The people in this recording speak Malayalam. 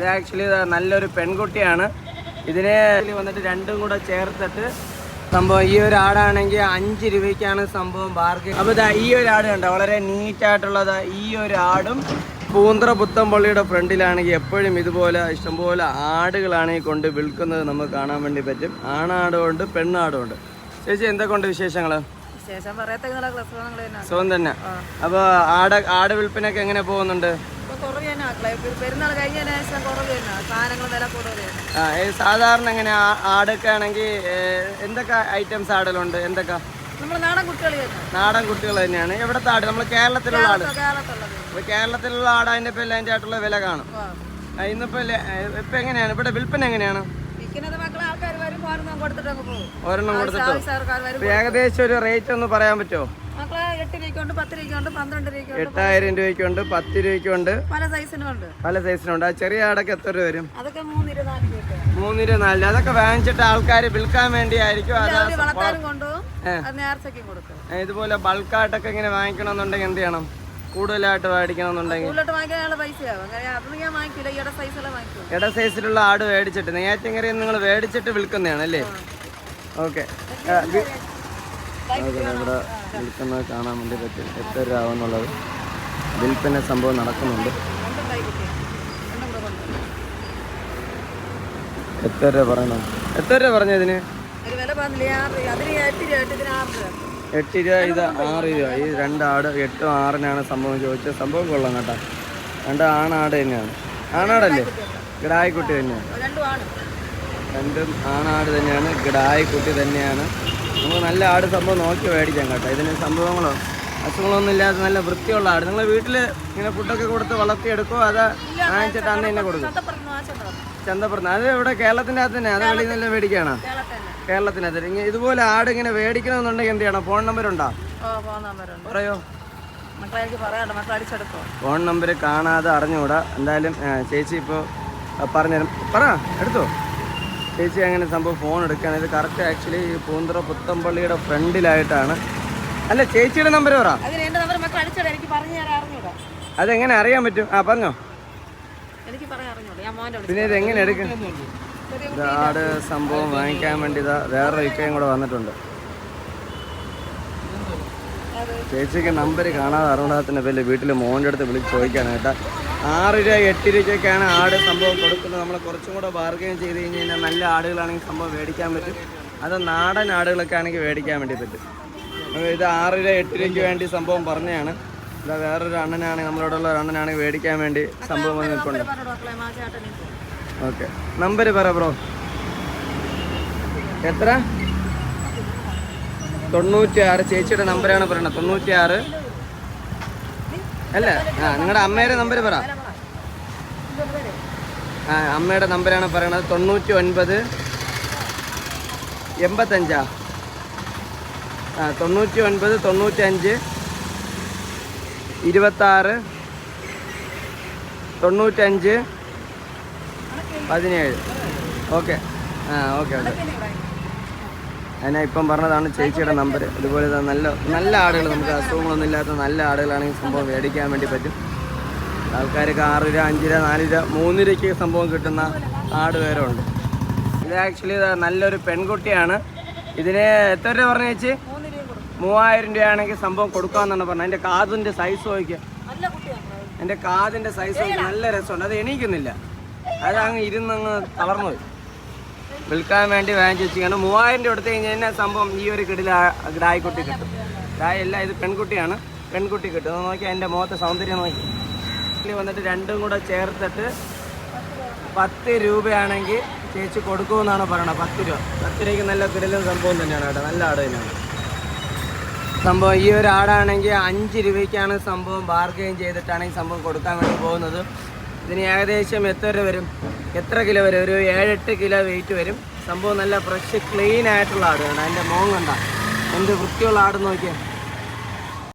ഇത് ആക്ച്വലി നല്ലൊരു പെൺകുട്ടിയാണ്. ഇതിനെ വന്നിട്ട് രണ്ടും കൂടെ ചേർത്തിട്ട് സംഭവം ഈ ഒരു ആടാണെങ്കിൽ അഞ്ച് രൂപയ്ക്കാണ് സംഭവം ബാർഗൻ അപ്പോൾ ഇതാ ഈ ഒരു ആട് കണ്ടോ? വളരെ നീറ്റായിട്ടുള്ളത് ഈ ഒരു ആടും പൂന്തറ പുത്തമ്പള്ളിയുടെ ഫ്രണ്ടിലാണെങ്കിൽ എപ്പോഴും ഇതുപോലെ ഇഷ്ടംപോലെ ആടുകളാണെങ്കിൽ കൊണ്ട് വിൽക്കുന്നത് നമുക്ക് കാണാൻ വേണ്ടി പറ്റും. ആണാടുമുണ്ട് പെണ്ണാടുമുണ്ട്. ചേച്ചി എന്തൊക്കെ ഉണ്ട് വിശേഷങ്ങൾ സുഖം തന്നെ. അപ്പോൾ ആട് ആട് വിൽപ്പനയൊക്കെ എങ്ങനെ പോകുന്നുണ്ട്? പെരുന്നാൾ ശേഷം കുറവ് തന്നെ. സാധനങ്ങൾ വില കൂടുതൽ തന്നെ. ആ ഈ സാധാരണ എങ്ങനെ ആടൊക്കെ ആണെങ്കിൽ എന്തൊക്കെ ഐറ്റംസ് ആടലുണ്ട്? എന്തൊക്കെ? നാടൻ കുട്ടികൾ നാടൻ കുട്ടികൾ തന്നെയാണ്. എവിടത്തെ ആട്? നമ്മൾ കേരളത്തിലുള്ള ആട്. കേരളത്തിലുള്ള ആട് അതിന്റെ പേരിൽ അതിന്റെ ആയിട്ടുള്ള വില കാണും. ഇന്നിപ്പോ ഇപ്പം എങ്ങനെയാണ്? ഇവിടെ വിൽപ്പന എങ്ങനെയാണ്? ഒരെണ്ണം കൊടുത്തിട്ടോ? ഏകദേശം ഒരു റേറ്റ് ഒന്ന് പറയാൻ പറ്റുമോ? എട്ട് രൂപയ്ക്കുണ്ട് പത്ത് രൂപയ്ക്കുണ്ട് പന്ത്രണ്ട് രൂപയ്ക്കുണ്ട് എട്ടായിരം രൂപയ്ക്കുണ്ട് പത്ത് രൂപയ്ക്കുണ്ട്. പല സൈസിനുണ്ട് പല സൈസിനുണ്ട്. ആ ചെറിയ ആടൊക്കെ എത്ര രൂപ വരും? അതൊക്കെ മൂന്ന് ഇരുപത് നാല് രൂപ മൂന്ന് രൂപ നാല് അതൊക്കെ വാങ്ങിച്ചിട്ട് ആൾക്കാർ വിൽക്കാൻ വേണ്ടി ആയിരിക്കും അത് അവർ വളർത്താനും കൊണ്ടുപോകും അത് നേർച്ചയ്ക്കും കൊടുക്കും. ഇതുപോലെ ബൾക്കായിട്ടൊക്കെ ഇങ്ങനെ വാങ്ങിക്കണമെന്നുണ്ടെങ്കിൽ എന്ത് ചെയ്യണം? കൂടുതലായിട്ട് മേടിക്കണമെന്നുണ്ടെങ്കിൽ ഇട സൈസിലുള്ള ആട് മേടിച്ചിട്ട് നെയ്യാറ്റിങ്കരയിൽ നിങ്ങൾ മേടിച്ചിട്ട് വിൽക്കുന്നതാണ് അല്ലേ ഓക്കെ. വിൽക്കുന്നത് കാണാൻ വേണ്ടി പറ്റും. എത്ര രൂപ ആവുമെന്നുള്ളത് വിൽപ്പന സംഭവം നടക്കുന്നുണ്ട്. എത്ര രൂപ. പറയണം എത്ര രൂപ പറഞ്ഞു ഇതിന് എട്ട് രൂപ ഇത് ആറ് രൂപ. ഈ രണ്ട് ആട് എട്ടും ആറിനാണ് സംഭവം ചോദിച്ചത്. സംഭവം കൊള്ളാം കേട്ടോ. രണ്ട് ആണാട് തന്നെയാണ്. ആണാടല്ലേ? ഗിടായിക്കുട്ടി തന്നെയാണ്. രണ്ടും ആണാട് തന്നെയാണ്. ഗിടായിക്കുട്ടി തന്നെയാണ്. നമുക്ക് നല്ല ആട് സംഭവം നോക്കി മേടിക്കാം കേട്ടോ. ഇതിന് സംഭവങ്ങളോ അസുഖങ്ങളൊന്നും ഇല്ലാതെ നല്ല വൃത്തിയുള്ള ആട്. നിങ്ങൾ വീട്ടിൽ ഇങ്ങനെ ഫുഡൊക്കെ കൊടുത്ത് വളർത്തിയെടുക്കുമോ അത് വാങ്ങിച്ചിട്ട് അന്ന് തന്നെ കൊടുക്കും? ചന്തപ്പുറത്ത് അത് ഇവിടെ കേരളത്തിന്റെ അകത്ത് തന്നെ. അത് വെളിയിൽ നിന്ന് മേടിക്കുകയാണോ? തന്നെ കേരളത്തിനകത്ത് ഇങ്ങനെ ഇതുപോലെ ആട് ഇങ്ങനെ മേടിക്കണമെന്നുണ്ടെങ്കിൽ എന്ത് ചെയ്യണം? ഫോൺ നമ്പർ ഉണ്ടോ? പറയോ? ഫോൺ നമ്പർ കാണാതെ അറിഞ്ഞുകൂടാ. എന്തായാലും ചേച്ചി ഇപ്പോൾ പറഞ്ഞുതരും. പറ എടുത്തോ. ചേച്ചി അങ്ങനെ സംഭവം ഫോൺ എടുക്കുകയാണ്. ഇത് കറക്റ്റ് ആക്ച്വലി പൂന്തറ പുത്തമ്പള്ളിയുടെ ഫ്രണ്ടിലായിട്ടാണ്. അല്ല ചേച്ചിയുടെ നമ്പർ പറ. അതെങ്ങനെ അറിയാൻ പറ്റും? ആ പറഞ്ഞോ. പിന്നെ ഇത് എങ്ങനെ എടുക്കും സംഭവം വാങ്ങിക്കാൻ വേണ്ടി ഇതാ വേറൊരു ഇക്കയും കൂടെ വന്നിട്ടുണ്ട്. ചേച്ചിക്ക് നമ്പർ കാണാതെ അറിവുണ്ടാകത്തിന്റെ പേരിൽ വീട്ടിൽ മോന്റെ അടുത്ത് വിളിച്ച് ചോദിക്കാണ് കേട്ടോ ആറ് രൂപ എട്ട് രൂപയ്ക്കൊക്കെയാണ് ആട് സംഭവം കൊടുക്കുന്നത്. നമ്മൾ കുറച്ചും കൂടെ ബാർഗെയിൻ ചെയ്ത് കഴിഞ്ഞ് കഴിഞ്ഞാൽ നല്ല ആടുകളാണെങ്കിൽ സംഭവം മേടിക്കാൻ പറ്റും. അത് നാടൻ ആടുകളൊക്കെ ആണെങ്കിൽ മേടിക്കാൻ വേണ്ടി പറ്റും. ഇത് ആറ് രൂപ എട്ട് രൂപയ്ക്ക് വേണ്ടി സംഭവം പറഞ്ഞതാണ്. ഇതാ വേറൊരു അണ്ണനാണ് നമ്മളോടുള്ള ഒരു അണ്ണനാണെങ്കിൽ മേടിക്കാൻ വേണ്ടി സംഭവം വന്ന് നിൽക്കുന്നുണ്ട് ഓക്കെ. നമ്പർ പറ ബ്രോ. എത്ര? തൊണ്ണൂറ്റി ആറ് ചേച്ചിയുടെ നമ്പറാണ് പറയണത്. തൊണ്ണൂറ്റി ആറ് അല്ല? ആ നിങ്ങളുടെ അമ്മയുടെ നമ്പർ പറ. ആ അമ്മയുടെ നമ്പറാണ് പറയണത്. തൊണ്ണൂറ്റി ഒൻപത് എൺപത്തഞ്ചാ? ആ തൊണ്ണൂറ്റി ഒൻപത് തൊണ്ണൂറ്റഞ്ച് ഇരുപത്താറ് തൊണ്ണൂറ്റഞ്ച് പതിനേഴ്. ഓക്കെ. ആ ഓക്കെ ഓക്കെ. അതിനാ ഇപ്പം പറഞ്ഞതാണ് ചേച്ചിയുടെ നമ്പർ ഇതുപോലെ തന്നെ നല്ല നല്ല ആടുകൾ നമുക്ക് അസുഖങ്ങളൊന്നും ഇല്ലാത്ത നല്ല ആടുകളാണെങ്കിൽ സംഭവം മേടിക്കാൻ വേണ്ടി പറ്റും. ആൾക്കാർക്ക് ആറ് രൂപ അഞ്ച് രൂപ നാല് രൂപ മൂന്ന് രൂപയ്ക്ക് സംഭവം കിട്ടുന്ന ആട് വേറെ ഉണ്ട് ഇത് ആക്ച്വലി നല്ലൊരു പെൺകുട്ടിയാണ്. ഇതിന് എത്ര രൂപ പറഞ്ഞു ചേച്ചി? മൂവായിരം രൂപയാണെങ്കിൽ സംഭവം കൊടുക്കാമെന്നാണ് പറഞ്ഞത്. എന്റെ കാതിന്റെ സൈസ് നോക്കിയ. എന്റെ കാതിന്റെ സൈസ് നോക്കി നല്ല രസമുണ്ട്. അത് എണീക്കുന്നില്ല. അത് അങ്ങ് ഇരുന്നങ്ങ് തളർന്നു പോയി. വിൽക്കാൻ വേണ്ടി വാങ്ങിച്ചു വെച്ചിരിക്കുകയാണ് മൂവായിരം രൂപ എടുത്തു കഴിഞ്ഞ് കഴിഞ്ഞാൽ സംഭവം ഈ ഒരു കിടില ഗ്രായിക്കുട്ടി കിട്ടും. ഗ്രായല്ല ഇത് പെൺകുട്ടിയാണ്. പെൺകുട്ടി കിട്ടും. നോക്കി അതിന്റെ മുഖത്തെ സൗന്ദര്യം നോക്കി. ഇതിൽ വന്നിട്ട് രണ്ടും കൂടെ ചേർത്തിട്ട് പത്ത് രൂപയാണെങ്കിൽ ചേച്ചി കൊടുക്കുമെന്നാണ് പറയണത്. പത്ത് രൂപ. പത്ത് രൂപയ്ക്ക് നല്ല കിടിലും സംഭവം തന്നെയാണ് കേട്ടോ. നല്ല ആട് തന്നെയാണ്. സംഭവം ഈ ഒരു ആടാണെങ്കിൽ അഞ്ച് രൂപയ്ക്കാണ് സംഭവം ബാർഗെയിൻ ചെയ്തിട്ടാണ് ഈ സംഭവം കൊടുക്കാൻ വേണ്ടി പോകുന്നത്. ഇതിന് ഏകദേശം എത്ര വരും എത്ര കിലോ വരും? ഒരു ഏഴെട്ട് കിലോ വെയിറ്റ് വരും. സംഭവം നല്ല ഫ്രഷ് ക്ലീൻ ആയിട്ടുള്ള ആടുകയാണ് അതിന്റെ മോങ്ങണ്ട എന്ത് വൃത്തിയുള്ള ആട് നോക്കിയാൽ